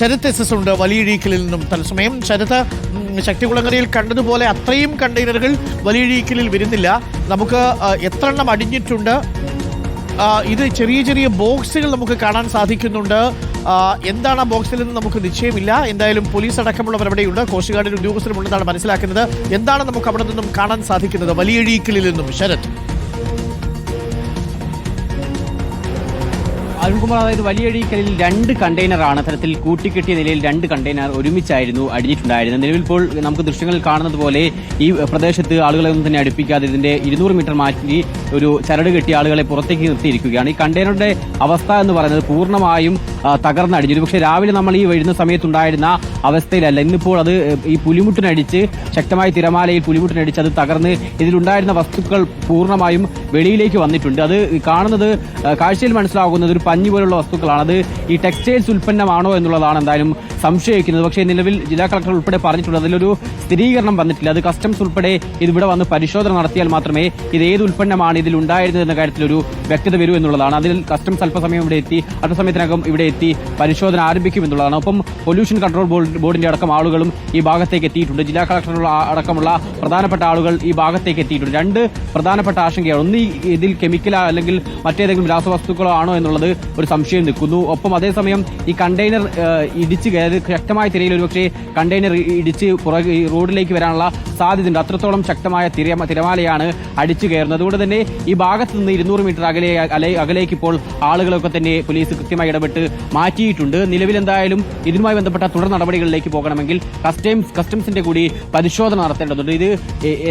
Sarath S S ഉണ്ട്. വലിയഴീക്കലിൽ നിന്നും തത്സമയം ശരത് ശക്തികുളങ്ങരയിൽ കണ്ടതുപോലെ അത്രയും കണ്ടെയ്നറുകൾ വലിയഴീക്കലിൽ വരുന്നില്ല. നമുക്ക് എത്ര എണ്ണം അടിഞ്ഞിട്ടുണ്ട്? ഇത് ചെറിയ ചെറിയ ബോക്സുകൾ നമുക്ക് കാണാൻ സാധിക്കുന്നുണ്ട്. എന്താണ് ആ ബോക്സിൽ നിന്ന് നമുക്ക് നിശ്ചയമില്ല? എന്തായാലും പോലീസ് അടക്കമുള്ളവർ അവിടെയുണ്ട്. കോസ്റ്റ് ഗാർഡിന്റെ ഉദ്യോഗസ്ഥരുമുണ്ടെന്നാണ് മനസ്സിലാക്കുന്നത്. എന്താണ് നമുക്ക് അവിടെ നിന്നും കാണാൻ സാധിക്കുന്നത്? വലിയഴീക്കലിൽ നിന്നും ശരത്. അരുൺകുമാർ അതായത് വലിയഴീക്കലിൽ രണ്ട് കണ്ടെയ്നറാണ് തരത്തിൽ കൂട്ടിക്കെട്ടിയ നിലയിൽ രണ്ട് കണ്ടെയ്നർ ഒരുമിച്ചായിരുന്നു അടിഞ്ഞിട്ടുണ്ടായിരുന്നത് നിലവിൽ ഇപ്പോൾ നമുക്ക് ദൃശ്യങ്ങളിൽ കാണുന്നത് പോലെ ഈ പ്രദേശത്ത് ആളുകളെ ഒന്നും തന്നെ അടുപ്പിക്കാതെ ഇതിന്റെ ഇരുന്നൂറ് മീറ്റർ മാറ്റി ഒരു ചരട് കെട്ടിയ ആളുകളെ പുറത്തേക്ക് നിർത്തിയിരിക്കുകയാണ്. ഈ കണ്ടെയ്നറുടെ അവസ്ഥ എന്ന് പറയുന്നത് പൂർണമായും തകർന്നടിഞ്ഞിരുന്നു തകർന്നടിഞ്ഞു. പക്ഷേ രാവിലെ നമ്മൾ ഈ വരുന്ന സമയത്തുണ്ടായിരുന്ന അവസ്ഥയിലല്ല. ഇന്നിപ്പോൾ അത് ഈ പുലിമുട്ടിനടിച്ച് ശക്തമായ തിരമാലയിൽ പുലിമുട്ടിനടിച്ച് അത് തകർന്ന് ഇതിലുണ്ടായിരുന്ന വസ്തുക്കൾ പൂർണമായും വെളിയിലേക്ക് വന്നിട്ടുണ്ട്. അത് കാണുന്നത് കാഴ്ചയിൽ മനസ്സിലാകുന്നത് ഒരു പഞ്ഞി പോലുള്ള വസ്തുക്കളാണ്. അത് ഈ ടെക്സ്റ്റൈൽസ് ഉൽപ്പന്നമാണോ എന്നുള്ളതാണ് എന്തായാലും സംശയിക്കുന്നത്. പക്ഷേ നിലവിൽ ജില്ലാ കളക്ടർ ഉൾപ്പെടെ പറഞ്ഞിട്ടുണ്ട്. അതിലൊരു സ്ഥിരീകരണം വന്നിട്ടില്ല. അത് കസ്റ്റംസ് ഉൾപ്പെടെ ഇത് ഇവിടെ വന്ന് പരിശോധന നടത്തിയാൽ മാത്രമേ ഇത് ഏത് ഉൽപ്പന്നമാണ് ഇതിൽ ഉണ്ടായിരുന്നത് എന്ന കാര്യത്തിൽ ഒരു വ്യക്തത വരൂ എന്നുള്ളതാണ്. അതിൽ കസ്റ്റംസ് അല്പസമയം ഇവിടെ എത്തി അല്പസമയത്തിനകം ഇവിടെ എത്തി പരിശോധന ആരംഭിക്കും എന്നുള്ളതാണ്. ഒപ്പം പൊല്യൂഷൻ കൺട്രോൾ ബോർഡ് ബോർഡിന്റെ അടക്കം ആളുകളും ഈ ഭാഗത്തേക്ക് എത്തിയിട്ടുണ്ട്. ജില്ലാ കളക്ടറുള്ള അടക്കമുള്ള പ്രധാനപ്പെട്ട ആളുകൾ ഈ ഭാഗത്തേക്ക് എത്തിയിട്ടുണ്ട്. രണ്ട് പ്രധാനപ്പെട്ട ആശങ്കയാണ്. ഒന്ന് ഇതിൽ കെമിക്കലോ അല്ലെങ്കിൽ മറ്റേതെങ്കിലും രാസവസ്തുക്കളോ ആണോ എന്നുള്ളത് ഒരു സംശയം നിൽക്കുന്നു. ഒപ്പം അതേസമയം ഈ കണ്ടെയ്നർ ഇടിച്ച് കയറി ശക്തമായ തിരയിൽ ഒരുപക്ഷെ കണ്ടെയ്നർ ഇടിച്ച് പുറകെ ഈ റോഡിലേക്ക് വരാനുള്ള സാധ്യതയുണ്ട്. അത്രത്തോളം ശക്തമായ തിര തിരമാലയാണ് അടിച്ചു കയറുന്നത്. അതുകൊണ്ട് തന്നെ ഈ ഭാഗത്ത് നിന്ന് ഇരുന്നൂറ് മീറ്റർ അകലെ അല അകലേക്ക് ഇപ്പോൾ ആളുകളൊക്കെ തന്നെ പോലീസ് കൃത്യമായി ഇടപെട്ട് മാറ്റിയിട്ടുണ്ട്. നിലവിലെന്തായാലും ഇതുമായി ബന്ധപ്പെട്ട തുടർ നടപടികളിലേക്ക് പോകണമെങ്കിൽ കസ്റ്റംസ് കസ്റ്റംസിന്റെ കൂടി പരിശോധന നടത്തേണ്ടതുണ്ട്. ഇത്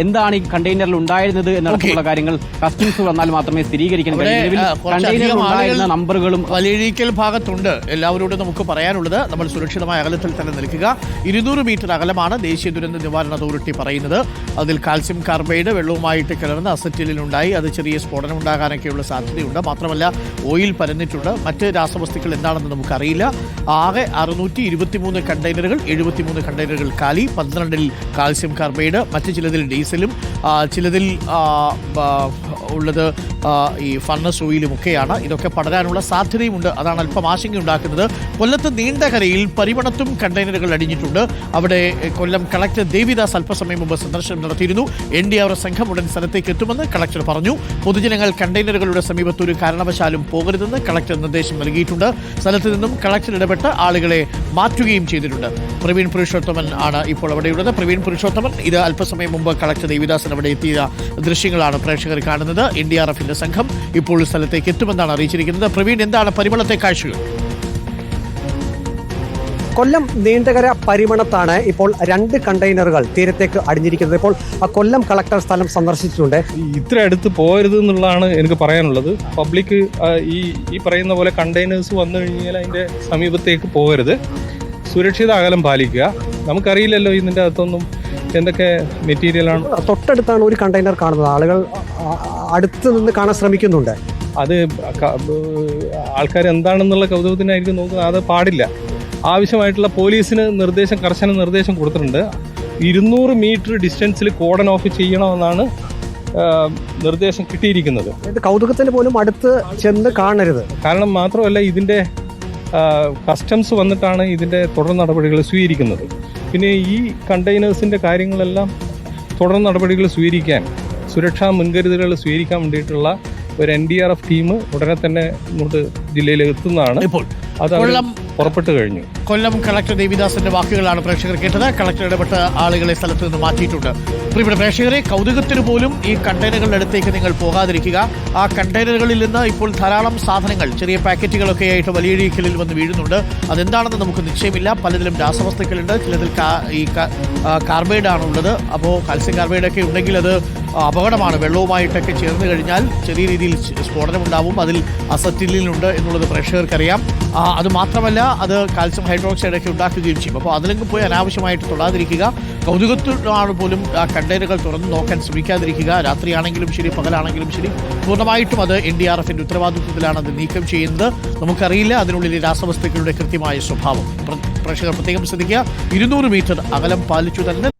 എന്താണ് ഈ കണ്ടെയ്നറിൽ ഉണ്ടായിരുന്നത് എന്നടക്കമുള്ള കാര്യങ്ങൾ കസ്റ്റംസ് വന്നാൽ മാത്രമേ സ്ഥിരീകരിക്കാൻ കഴിയൂ. കണ്ടെയ്നറിൽ ഉണ്ടായിരുന്ന നമ്പറുകളും വലിയഴീക്കൽ ഭാഗത്തുണ്ട്. എല്ലാവരോടും നമുക്ക് പറയാനുള്ളത് നമ്മൾ സുരക്ഷിതമായ അകലത്തിൽ തന്നെ നിൽക്കുക. ഇരുന്നൂറ് മീറ്റർ അകലമാണ് ദേശീയ ദുരന്ത നിവാരണ അതോറിറ്റി പറയുന്നത്. അതിൽ കാൽസ്യം കാർബൈഡ് വെള്ളവുമായിട്ട് കലർന്ന് അസറ്റിലുണ്ടായി അത് ചെറിയ സ്ഫോടനം ഉണ്ടാകാനൊക്കെയുള്ള സാധ്യതയുണ്ട്. മാത്രമല്ല ഓയിൽ പരന്നിട്ടുണ്ട്. മറ്റ് രാസവസ്തുക്കൾ എന്താണെന്ന് നമുക്കറിയില്ല. ആകെ അറുന്നൂറ്റി ഇരുപത്തിമൂന്ന് കണ്ടെയ്നറുകൾ എഴുപത്തിമൂന്ന് കണ്ടെയ്നറുകൾ കാലി പന്ത്രണ്ടിൽ കാൽസ്യം കാർബൈഡ് മറ്റ് ചിലതിൽ ഡീസലും ചിലതിൽ ഉള്ളത് ഈ ഫർണസ് ഓയിലും ഒക്കെയാണ് ഇതൊക്കെ പടരാനുള്ള സാധ്യതയുമുണ്ട്. അതാണ് അല്പം ആശങ്കയുണ്ടാക്കുന്നത്. കൊല്ലത്ത് നീണ്ടകരയിൽ പരിമണത്തും കണ്ടെയ്നറുകൾ അടിഞ്ഞിട്ടുണ്ട്. അവിടെ കൊല്ലം കളക്ടർ ദേവിദാസ് അല്പസമയം മുമ്പ് സന്ദർശനം നടത്തിയിരുന്നു. എൻ ഡി ആർ സംഘം ഉടൻ സ്ഥലത്തേക്ക് എത്തുമെന്ന് കളക്ടർ പറഞ്ഞു. പൊതുജനങ്ങൾ കണ്ടെയ്നറുകളുടെ സമീപത്ത് ഒരു കാരണവശാലും പോകരുതെന്ന് കളക്ടർ നിർദ്ദേശം നൽകിയിട്ടുണ്ട്. സ്ഥലത്ത് നിന്നും കളക്ടർ ഇടപെട്ട് ആളുകളെ മാറ്റുകയും ചെയ്തിട്ടുണ്ട്. പ്രവീൺ പുരുഷോത്തമൻ ആണ് ഇപ്പോൾ അവിടെയുള്ളത്. പ്രവീൺ പുരുഷോത്തമൻ ഇത് അല്പസമയം മുമ്പ് കളക്ടർ ദേവിദാസൻ അവിടെ എത്തിയ ദൃശ്യങ്ങളാണ് പ്രേക്ഷകർ കാണുന്നത്. എൻ ഡി ആർ എഫിന്റെ സംഘം ഇപ്പോൾ സ്ഥലത്തേക്ക് എത്തുമെന്നാണ് അറിയിച്ചിരിക്കുന്നത്. പ്രവീൺ എന്താണ് പരിമളത്തെ കാഴ്ചകൾ? കൊല്ലം നീണ്ടകര പരിമണത്താണ് ഇപ്പോൾ രണ്ട് കണ്ടെയ്നറുകൾ തീരത്തേക്ക് അടിഞ്ഞിരിക്കുന്നത്. ഇപ്പോൾ ആ കൊല്ലം കളക്ടർ സ്ഥലം സന്ദർശിച്ചിട്ടുണ്ട്. ഇത്ര അടുത്ത് പോകരുത് എന്നുള്ളതാണ് എനിക്ക് പറയാനുള്ളത്. പബ്ലിക് ഈ ഈ പറയുന്ന പോലെ കണ്ടെയ്നേഴ്സ് വന്നു കഴിഞ്ഞാൽ അതിന്റെ സമീപത്തേക്ക് പോകരുത്. സുരക്ഷിത അകലം പാലിക്കുക. നമുക്കറിയില്ലല്ലോ ഇതിന്റെ അകത്തൊന്നും എന്തൊക്കെ മെറ്റീരിയലാണ് തൊട്ടടുത്താണ് ഒരു കണ്ടെയ്നർ കാണുന്നത്. ആളുകൾ അടുത്ത് നിന്ന് കാണാൻ ശ്രമിക്കുന്നുണ്ട്. അത് ആൾക്കാർ എന്താണെന്നുള്ള കൗതുകത്തിനായിരിക്കും നോക്കുന്നത്. അത് പാടില്ല. ആവശ്യമായിട്ടുള്ള പോലീസിന് നിർദ്ദേശം കർശന നിർദ്ദേശം കൊടുത്തിട്ടുണ്ട്. ഇരുന്നൂറ് മീറ്റർ ഡിസ്റ്റൻസിൽ കോഡൻ ഓഫ് ചെയ്യണമെന്നാണ് നിർദ്ദേശം കിട്ടിയിരിക്കുന്നത്. കൗതുകത്തിന് പോലും അടുത്ത് ചെന്ന് കാണരുത്. കാരണം മാത്രമല്ല ഇതിന്റെ കസ്റ്റംസ് വന്നിട്ടാണ് ഇതിന്റെ തുടർ നടപടികൾ സ്വീകരിക്കുന്നത്. പിന്നെ ഈ കണ്ടെയ്നേഴ്സിന്റെ കാര്യങ്ങളെല്ലാം തുടർ നടപടികൾ സ്വീകരിക്കാൻ സുരക്ഷാ മുൻകരുതലുകൾ സ്വീകരിക്കാൻ വേണ്ടിയിട്ടുള്ള ഒരു N D R F team ഉടനെ തന്നെ ഇങ്ങോട്ട് ജില്ലയിൽ എത്തുന്നതാണ് ഇപ്പോൾ അത് പുറപ്പെട്ടു കഴിഞ്ഞു. കൊല്ലം കളക്ടർ ദേവിദാസിന്റെ വാക്കുകളാണ് പ്രേക്ഷകർ കേട്ടത്. കളക്ടർ ഇടപെട്ട് ആളുകളെ സ്ഥലത്ത് നിന്ന് മാറ്റിയിട്ടുണ്ട്. പ്രിയപ്പെട്ട പ്രേക്ഷകരെ കൗതുകത്തിന് പോലും ഈ കണ്ടെയ്നറുകളുടെ അടുത്തേക്ക് നിങ്ങൾ പോകാതിരിക്കുക. ആ കണ്ടെയ്നറുകളിൽ നിന്ന് ഇപ്പോൾ ധാരാളം സാധനങ്ങൾ ചെറിയ പാക്കറ്റുകളൊക്കെ ആയിട്ട് വലിയ വലിയഴീക്കലിൽ വന്ന് വീഴുന്നുണ്ട്. അതെന്താണെന്ന് നമുക്ക് നിശ്ചയമില്ല. പലതിലും രാസവസ്തുക്കളുണ്ട്. ചിലതിൽ ഈ കാർബൈഡ് ആണുള്ളത് അപ്പോൾ കാൽസ്യം കാർബൈഡ് ഒക്കെ ഉണ്ടെങ്കിൽ അത് അപകടമാണ്. വെള്ളവുമായിട്ടൊക്കെ ചേർന്ന് കഴിഞ്ഞാൽ ചെറിയ രീതിയിൽ സ്ഫോടനം ഉണ്ടാവും അതിൽ അസറ്റിലുണ്ട് എന്നുള്ളത് പ്രേക്ഷകർക്കറിയാം. അത് മാത്രമല്ല അത് കാൽസ്യം ഹൈഡ്രോക്സൈഡ് ഒക്കെ ഉണ്ടാക്കുകയും ചെയ്യും. അപ്പോൾ അതിലേക്ക് പോയി അനാവശ്യമായിട്ട് തൊടാതിരിക്കുക. കൗതുകത്തിലാണ് പോലും ആ കണ്ടെയ്നറുകൾ തുറന്ന് നോക്കാൻ ശ്രമിക്കാതിരിക്കുക. രാത്രിയാണെങ്കിലും ശരി പകലാണെങ്കിലും ശരി. പൂർണമായിട്ടും അത് എൻ ഡി ആർ എഫിന്റെ ഉത്തരവാദിത്വത്തിലാണ് അത് നീക്കം ചെയ്യുന്നത്. നമുക്കറിയില്ല അതിനുള്ളിലെ രാസവസ്തുക്കളുടെ കൃത്യമായ സ്വഭാവം. പ്ര- പ്രേക്ഷകർ പ്രത്യേകം ശ്രദ്ധിക്കുക. ഇരുന്നൂറ് മീറ്റർ അകലം പാലിച്ചു തന്നെ